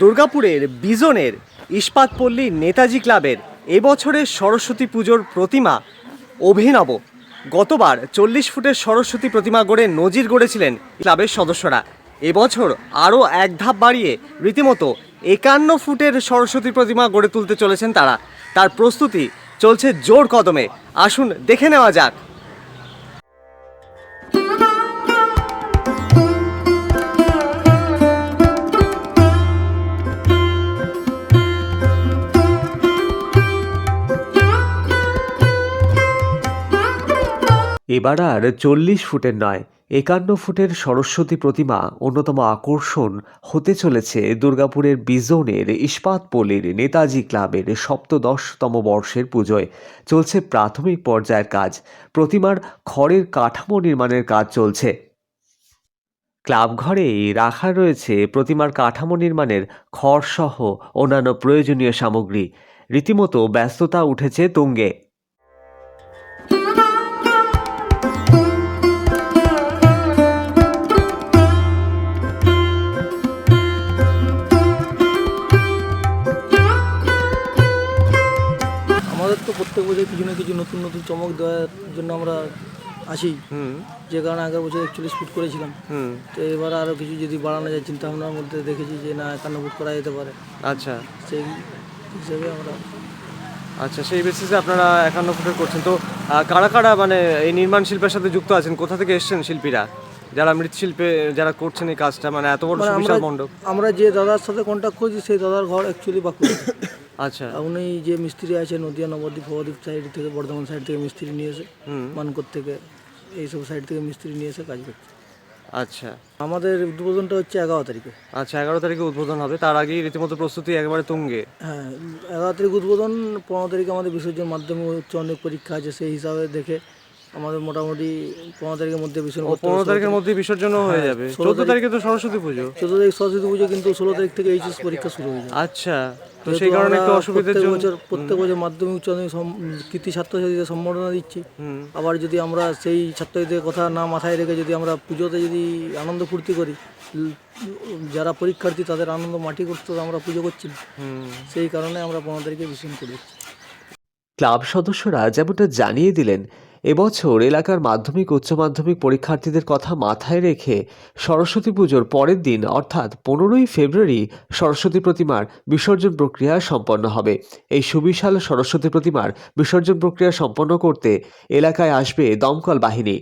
দুর্গাপুরের বিজনের ইস্পাতপল্লী নেতাজি ক্লাবের এবছরের সরস্বতী পুজোর প্রতিমা অভিনব। গতবার চল্লিশ ফুটের সরস্বতী প্রতিমা গড়ে নজির গড়েছিলেন ক্লাবের সদস্যরা। এবছর আরও এক ধাপ বাড়িয়ে রীতিমতো একান্ন ফুটের সরস্বতী প্রতিমা গড়ে তুলতে চলেছেন তারা। তার প্রস্তুতি চলছে জোর কদমে। আসুন, দেখে নেওয়া যাক। এবার আর চল্লিশ ফুটের নয় একান্ন ফুটের সরস্বতী প্রতিমা অন্যতম আকর্ষণ হতে চলেছে দুর্গাপুরের বিজনের ইস্পাতপল্লীর নেতাজি ক্লাবের সপ্তদশতম বর্ষের পুজোয়। চলছে প্রাথমিক পর্যায়ের কাজ। প্রতিমার খড়ের কাঠামো নির্মাণের কাজ চলছে। ক্লাব ঘরেই রাখা রয়েছে প্রতিমার কাঠামো নির্মাণের খড়সহ অন্যান্য প্রয়োজনীয় সামগ্রী। রীতিমতো ব্যস্ততা উঠেছে তুঙ্গে। বছর কিছু না কিছু নতুন নতুন চমক দেওয়ার জন্য আমরা আসি। হুম। যে কারণে আগের বছর একচল্লিশ ফুট করেছিলাম। হুম। তো এবার আরও কিছু যদি বাড়ানো যায় চিন্তা ভাবনার মধ্যে দেখেছি যে না একান্ন ফুট করা যেতে পারে। আচ্ছা। সেই হিসেবে আমরা আচ্ছা সেই বেসিসে আপনারা একান্ন ফুটের করছেন। তো কারা কারা মানে এই নির্মাণ শিল্পের সাথে যুক্ত আছেন? কোথা থেকে এসেছেন শিল্পীরা? যারা মৃৎশিল্পে যারা করছেন এই কাজটা মানে এত বড় মানে আমরা মণ্ডপ। আমরা যে দাদার সাথে কন্ট্যাক্ট করছি সেই দাদার ঘর অ্যাকচুয়ালি বাঁকুড়া আচ্ছা। উনি যে মিস্ত্রি আছে নদিয়া নবদ্বীপ ফবদ্বীপ সাইড থেকে বর্ধমান সাইড থেকে মিস্ত্রি নিয়ে এসে মানকর থেকে এইসব সাইড থেকে মিস্ত্রি নিয়ে এসে কাজ করছে। আচ্ছা। আমাদের উদ্বোধনটা হচ্ছে এগারো তারিখে। আচ্ছা এগারো তারিখে উদ্বোধন হবে। তার আগেই রীতিমতো প্রস্তুতি একেবারে তুঙ্গে। হ্যাঁ এগারো তারিখ উদ্বোধন পনেরো তারিখে আমাদের বিসর্জন মাধ্যমে হচ্ছে অনেক পরীক্ষা আছে সেই হিসাবে দেখে আমাদের মোটামুটি পনেরো তারিখের মধ্যে বিসর্জন পনেরো তারিখের মধ্যে বিসর্জন হয়ে যাবে। চোদ্দ তারিখে তো সরস্বতী পুজো। চোদ্দ তারিখ সরস্বতী পুজো কিন্তু ষোলো তারিখ থেকে এইচএস পরীক্ষা শুরু হয়ে যায় আচ্ছা তো সেই কারণে একটু অসুবিধার জন্য বছর প্রত্যেক বছর মাধ্যমিক উচ্চ মাধ্যমিক কৃতি ছাত্রছাত্রীদের সম্বর্ধনা দিচ্ছি। আবার যদি আমরা সেই ছাত্রছাত্রীদের কথা না মাথায় রেখে যদি আমরা পুজোতে যদি আনন্দ ফুর্তি করি যারা পরীক্ষার্থী তাদের আনন্দ মাটি করতে আমরা পুজো করছি। সেই কারণে আমরা পনেরো তারিখে বিসর্জন করে দিচ্ছি। ক্লাব সদস্যরা যেমনটা জানিয়ে দিলেন এবছর এলাকার মাধ্যমিক, উচ্চ মাধ্যমিক পরীক্ষার্থীদের কথা মাথায় রেখে সরস্বতী পুজোর পরের দিন, অর্থাৎ পনেরোই ফেব্রুয়ারি, সরস্বতী প্রতিমার বিসর্জন প্রক্রিয়া সম্পন্ন হবে। এই সুবিশাল সরস্বতী প্রতিমার বিসর্জন প্রক্রিয়া সম্পন্ন করতে এলাকায় আসবে দমকল বাহিনী।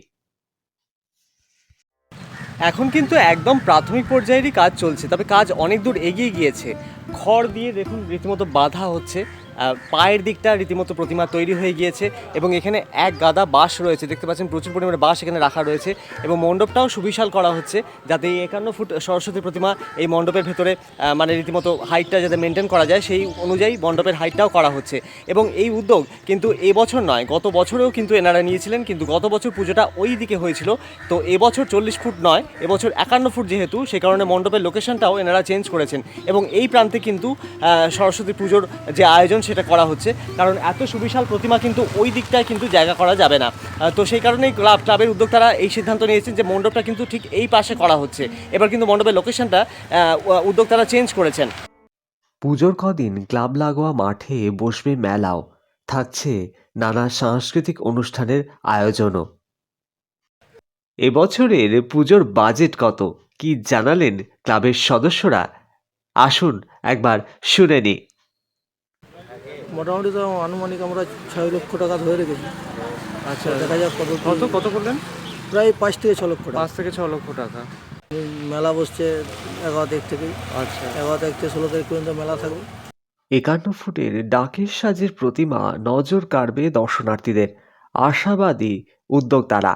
এখন কিন্তু একদম প্রাথমিক পর্যায়েরই কাজ চলছে, তবে কাজ অনেক দূর এগিয়ে গিয়েছে। খড় দিয়ে দেখুন রীতিমতো বাধা হচ্ছে। পায়ের দিকটা রীতিমতো প্রতিমা তৈরি হয়ে গিয়েছে এবং এখানে এক গাদা বাঁশ রয়েছে। দেখতে পাচ্ছেন প্রচুর পরিমাণে বাঁশ এখানে রাখা রয়েছে এবং মণ্ডপটাও সুবিশাল করা হচ্ছে যাতে এই একান্ন ফুট সরস্বতী প্রতিমা এই মণ্ডপের ভেতরে মানে রীতিমতো হাইটটা যাতে মেনটেন করা যায় সেই অনুযায়ী মণ্ডপের হাইটটাও করা হচ্ছে। এবং এই উদ্যোগ কিন্তু এবছর নয়, গত বছরেও কিন্তু এনারা নিয়েছিলেন, কিন্তু গত বছর পুজোটা ওই দিকে হয়েছিল। তো এবছর চল্লিশ ফুট নয়, এবছর একান্ন ফুট যেহেতু, সে কারণে মণ্ডপের লোকেশনটাও এনারা চেঞ্জ করেছেন। এবং এই প্রান্তে কিন্তু সরস্বতী পুজোর যে আয়োজন সেটা করা হচ্ছে। কারণ এত সুবিশাল প্রতিমা কিন্তু ওই দিকটায় কিন্তু জায়গা করা যাবে না। তো সেই কারণেই ক্লাব ক্লাবের উদ্যোক্তারা এই সিদ্ধান্ত নিয়েছেন যে মণ্ডপটা কিন্তু ঠিক এই পাশে করা হচ্ছে। এবার কিন্তু মণ্ডপের লোকেশনটা উদ্যোক্তারা চেঞ্জ করেছেন। পুজোর কদিন ক্লাব লাগোয়া মাঠে বসবে মেলাও। থাকছে নানা সাংস্কৃতিক অনুষ্ঠানের আয়োজনও। এবছরের পুজোর বাজেট কত? কি জানালেন ক্লাবের সদস্যরা? আসুন একবার শুনে নি মোটামুটি তো আনুমানিক আমরা ছয় লক্ষ টাকা ধরে রেখেছি। আচ্ছা। দেখা যাক কত কত কত করলেন? প্রায় পাঁচ থেকে ছ লক্ষ টাকা। পাঁচ থেকে ছ লক্ষ টাকা। মেলা বসছে এগারো তারিখ থেকেই আচ্ছা। এগারো তারিখ থেকে ষোলো তারিখ পর্যন্ত মেলা থাকবে। একান্ন ফুটের ডাকের সাজের প্রতিমা নজর কাড়বে দর্শনার্থীদের। আশাবাদী উদ্যোক্তারা।